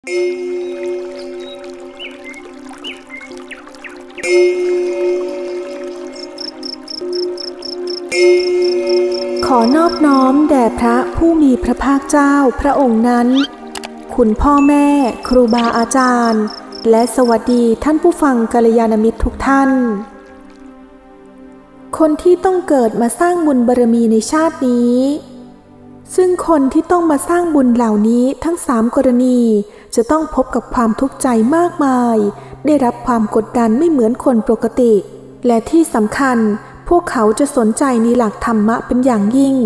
ขอนอบน้อมแด่พระผู้มีพระภาคเจ้าพระองค์นั้น คุณพ่อแม่ครูบาอาจารย์ และสวัสดีท่านผู้ฟังกัลยาณมิตรทุกท่าน คนที่ต้องเกิดมาสร้างบุญบารมีในชาตินี้ ซึ่งคนที่ต้องมาสร้างบุญเหล่านี้ทั้งสามกรณี จะต้องพบกับความทุกข์ใจมากมาย ได้รับความกดดันไม่เหมือนคนปกติ และที่สำคัญ พวกเขาจะสนใจในหลักธรรมะเป็นอย่างยิ่ง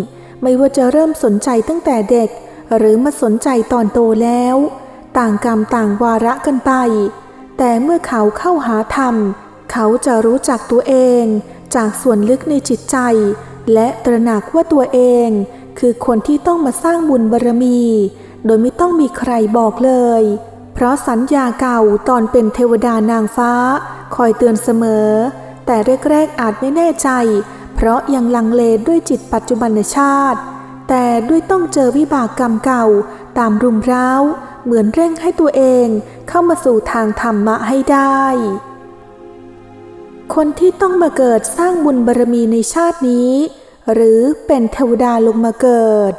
ไม่ว่าจะเริ่มสนใจตั้งแต่เด็ก หรือมาสนใจตอนโตแล้ว ต่างกรรมต่างวาระกันไป แต่เมื่อเขาเข้าหาธรรม เขาจะรู้จักตัวเอง จากส่วนลึกในจิตใจ และตระหนักว่าตัวเอง คือคนที่ต้องมาสร้างบุญบารมี โดยไม่ต้องมีใครบอกเลย เพราะสัญญาเก่าตอนเป็นเทวดานางฟ้า คอยเตือนเสมอ แต่แรกๆอาจไม่แน่ใจ เพราะยังลังเลด้วยจิตปัจจุบันชาติ แต่ด้วยต้องเจอวิบากกรรมเก่าตามรุมเร้าเหมือนเร่งให้ตัวเองเข้ามาสู่ทางธรรมะให้ได้คนที่ต้องมาเกิดสร้างบุญบารมีในชาตินี้ หรือเป็นเทวดาลงมาเกิด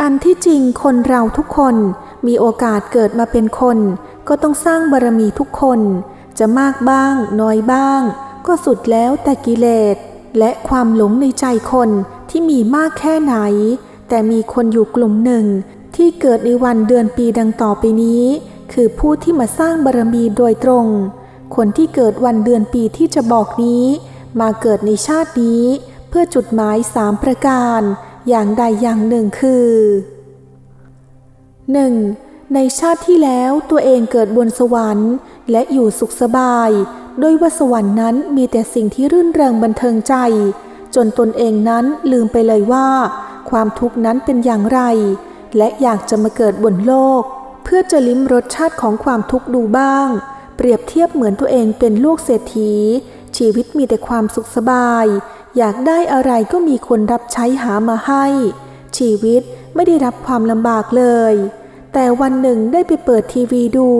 อันที่จริงคนเราทุกคนมีโอกาสเกิดมาเป็นคน ก็ต้องสร้างบารมีทุกคน จะมากบ้าง น้อยบ้าง ก็สุดแล้วแต่กิเลส และความหลงในใจคนที่มีมากแค่ไหน แต่มีคนอยู่กลุ่มหนึ่ง ที่เกิดในวันเดือนปีดังต่อไปนี้ คือผู้ที่มาสร้างบารมีโดยตรง คนที่เกิดวันเดือนปีที่จะบอกนี้ มาเกิดในชาตินี้ เพื่อจุดหมายสามประการ อย่างใดอย่างหนึ่งคือ 1. ในชาติที่แล้วตัวเองเกิดบนสวรรค์ และอยู่สุขสบาย ด้วยว่าสวรรค์นั้นมีแต่สิ่งที่รื่นเริงบันเทิงใจ จนตนเองนั้นลืมไปเลยว่า ความทุกข์นั้นเป็นอย่างไร และอยากจะมาเกิดบนโลก เพื่อจะลิ้มรสชาติของความทุกข์ดูบ้าง เปรียบเทียบเหมือนตัวเองเป็นลูกเศรษฐี ชีวิตมีแต่ความสุขสบาย อยากได้อะไรก็มีคนรับใช้หามาให้ ชีวิตไม่ได้รับความลำบากเลย แต่วันหนึ่งได้ไปเปิดทีวีดู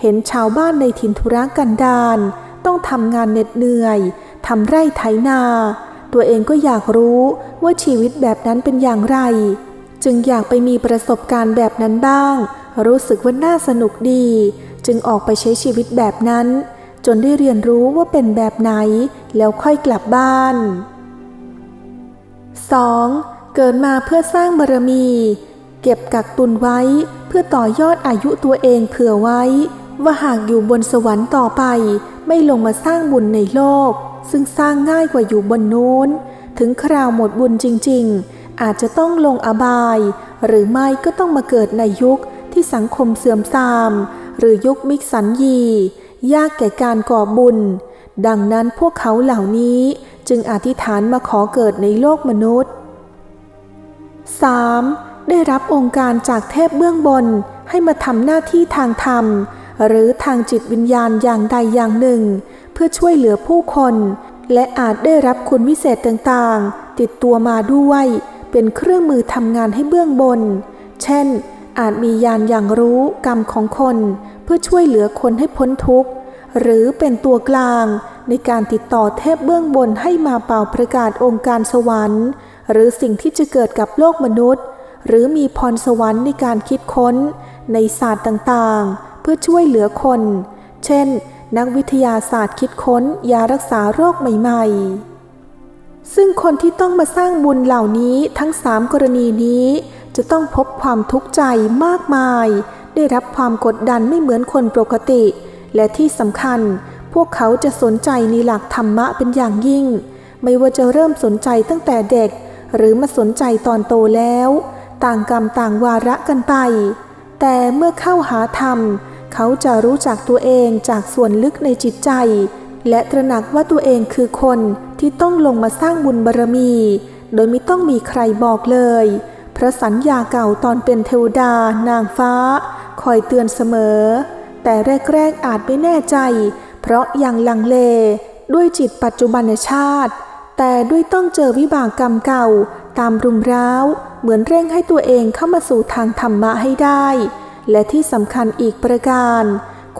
เห็นชาวบ้านในถิ่นธุรกันดารต้องทำงานเหน็ดเหนื่อยทำไร่ไถนา ตัวเองก็อยากรู้ว่าชีวิตแบบนั้นเป็นอย่างไร จึงอยากไปมีประสบการณ์แบบนั้นบ้าง รู้สึกว่าน่าสนุกดี จึงออกไปใช้ชีวิตแบบนั้น จนได้เรียนรู้ว่าเป็นแบบไหนแล้วค่อยกลับบ้าน 2. เกิดมาเพื่อสร้างบารมี เก็บกักตุนไว้ เพื่อต่อยอดอายุตัวเองเผื่อไว้ ว่าหากอยู่บนสวรรค์ต่อไป ไม่ลงมาสร้างบุญในโลก ซึ่งสร้างง่ายกว่าอยู่บนนู้น ถึงคราวหมดบุญจริง ๆ อาจจะต้องลงอบาย หรือไม่ก็ต้องมาเกิดในยุคที่สังคมเสื่อมทราม หรือยุคมิกสันยี ยากแก่การก่อบุญ ดังนั้นพวกเขาเหล่านี้จึงอธิษฐานมาขอเกิดในโลกมนุษย์ 3. ได้รับองค์การจากเทพเบื้องบนให้มาทำหน้าที่ทางธรรม หรือทางจิตวิญญาณอย่างใดอย่างหนึ่ง เพื่อช่วยเหลือผู้คน และอาจได้รับคุณวิเศษต่างๆ ติดตัวมาด้วย เป็นเครื่องมือทำงานให้เบื้องบน เช่น อาจมียานอย่างรู้กรรมของคน พื่อช่วยเหลือคนให้พ้นทุกข์ หรือเป็นตัวกลางในการติดต่อเทพเบื้องบนให้มาเป่าประกาศองค์การสวรรค์ หรือสิ่งที่จะเกิดกับโลกมนุษย์ หรือมีพรสวรรค์ในการคิดค้น ในศาสตร์ต่างๆ เพื่อช่วยเหลือคน เช่น นักวิทยาศาสตร์คิดค้นยารักษาโรคใหม่ ๆซึ่งคนที่ต้องมาสร้างบุญเหล่านี้ทั้งสามกรณีนี้ จะต้องพบความทุกข์ใจมากมาย ได้รับความกดดันไม่เหมือนคนปกติ และที่สำคัญ พวกเขาจะสนใจในหลักธรรมะเป็นอย่างยิ่ง ไม่ว่าจะเริ่มสนใจตั้งแต่เด็ก หรือมาสนใจตอนโตแล้ว ต่างกรรมต่างวาระกันไป แต่เมื่อเข้าหาธรรม เขาจะรู้จักตัวเองจากส่วนลึกในจิตใจ และตระหนักว่าตัวเองคือคนที่ต้องลงมาสร้างบุญบารมี โดยไม่ต้องมีใครบอกเลยพระสัญญาเก่าตอนเป็นเทวดานางฟ้า คอยเตือนเสมอ แต่แรกๆอาจไม่แน่ใจ เพราะยังลังเล ด้วยจิตปัจจุบันชาติ แต่ด้วยต้องเจอวิบากกรรมเก่า ตามรุมร้าว เหมือนเร่งให้ตัวเองเข้ามาสู่ทางธรรมะให้ได้ และที่สำคัญอีกประการ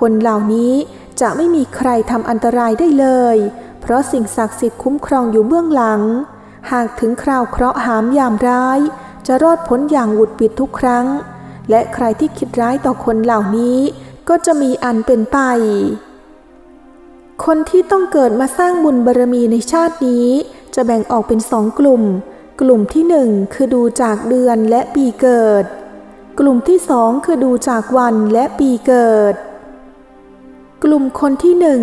คนเหล่านี้จะไม่มีใครทำอันตรายได้เลย เพราะสิ่งศักดิ์สิทธิ์คุ้มครองอยู่เบื้องหลัง หากถึงคราวเคราะห์หามยามร้าย จะรอดพ้นอย่างหวุดหวิดทุกครั้ง และใครที่คิดร้ายต่อคนเหล่านี้ ก็จะมีอันเป็นไป คนที่ต้องเกิดมาสร้างบุญบารมีในชาตินี้ จะแบ่งออกเป็นสองกลุ่ม กลุ่มที่หนึ่งคือดูจากเดือนและปีเกิด กลุ่มที่สองคือดูจากวันและปีเกิด กลุ่มคนที่หนึ่ง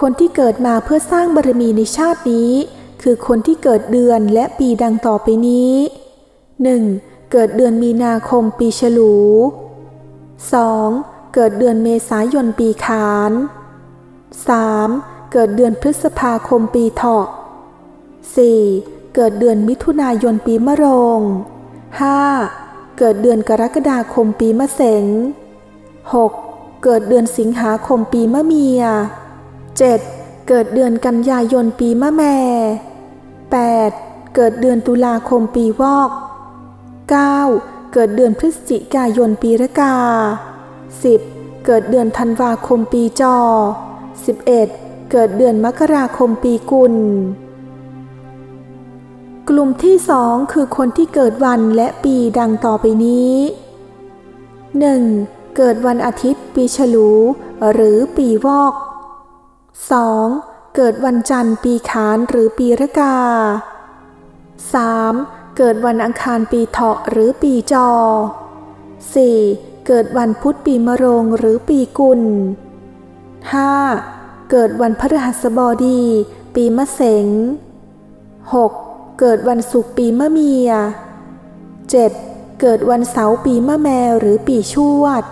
คนที่เกิดมาเพื่อสร้างบารมีในชาตินี้ คือคนที่เกิดเดือนและปีดังต่อไปนี้ 1. เกิดเดือนมีนาคมปีฉลู 2. เกิดเดือนเมษายนปีขาน 3. เกิดเดือนพฤษภาคมปีเถาะ 4. เกิดเดือนมิถุนายนปีมะโรง 5. เกิดเดือนกรกฎาคมปีมะเสง 6. เกิดเดือนสิงหาคมปีมะเมีย 7. เกิดเดือนกันยายนปีมะแม่ 8. เกิดเดือนตุลาคมปีวอก 9. เกิดเดือนพฤศจิกายนปีระกา 10. เกิดเดือนธันวาคมปีจอ 11. เกิดเดือนมกราคมปีกุล กลุ่มที่สองคือคนที่เกิดวันและปีดังต่อไปนี้ 1. เกิดวันอาทิตย์ปีฉลู หรือปีวอก 2. เกิดวันจันทร์ปีขานหรือปีระกา 3. เกิดวันอังคารปีเถาะหรือปีจอ 4. เกิดวันพุธปีมะโรงหรือปีกุล 5. เกิดวันพฤหัสบดี ปีมะเสง 6. เกิดวันศุกร์ปีมะเมีย 7. เกิดวันเสาร์ปีมะแมหรือปีชวด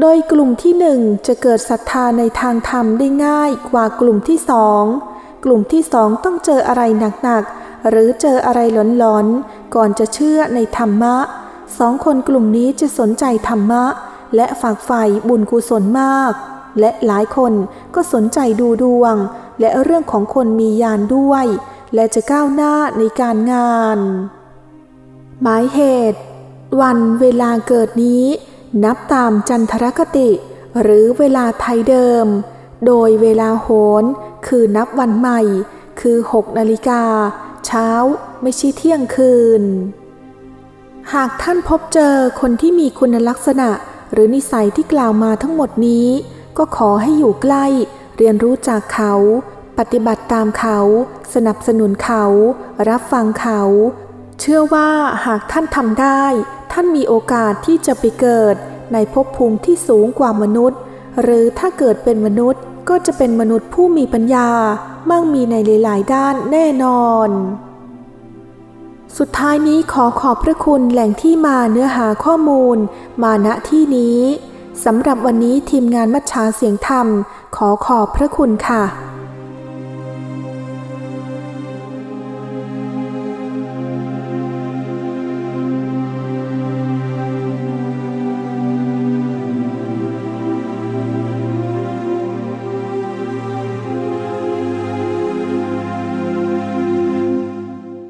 โดยกลุ่มที่หนึ่งจะเกิดศรัทธาในทางธรรมได้ง่ายกว่ากลุ่มที่สอง กลุ่มที่สองต้องเจออะไรหนักๆ หรือเจออะไรหลอนๆ ก่อนจะเชื่อในธรรมะ สองคนกลุ่มนี้จะสนใจธรรมะ และฝากใฝ่บุญกุศลมาก และหลายคนก็สนใจดูดวง และเรื่องของคนมียานด้วย และจะก้าวหน้าในการงาน หมายเหตุ วันเวลาเกิดนี้ นับตามจันทรคติ หรือเวลาไทยเดิม โดยเวลาโหนคือนับวันใหม่ คือ 6 นาฬิกา เช้าไม่ใช่เที่ยงคืน หากท่านพบเจอคนที่มีคุณลักษณะ หรือนิสัยที่กล่าวมาทั้งหมดนี้ ก็ขอให้อยู่ใกล้ เรียนรู้จากเขา ปฏิบัติตามเขา สนับสนุนเขา รับฟังเขา เชื่อว่าหากท่านทำได้ ท่านมีโอกาสที่จะไปเกิดในภพภูมิที่สูงกว่ามนุษย์ หรือถ้าเกิดเป็นมนุษย์ก็จะเป็นมนุษย์ผู้มีปัญญา มั่งมีในหลาย ๆ ด้านแน่นอน สุดท้ายนี้ขอขอบพระคุณแหล่งที่มาเนื้อหาข้อมูล มาณที่นี้สำหรับวันนี้ทีมงานมัชชาเสียงธรรม ขอขอบพระคุณค่ะ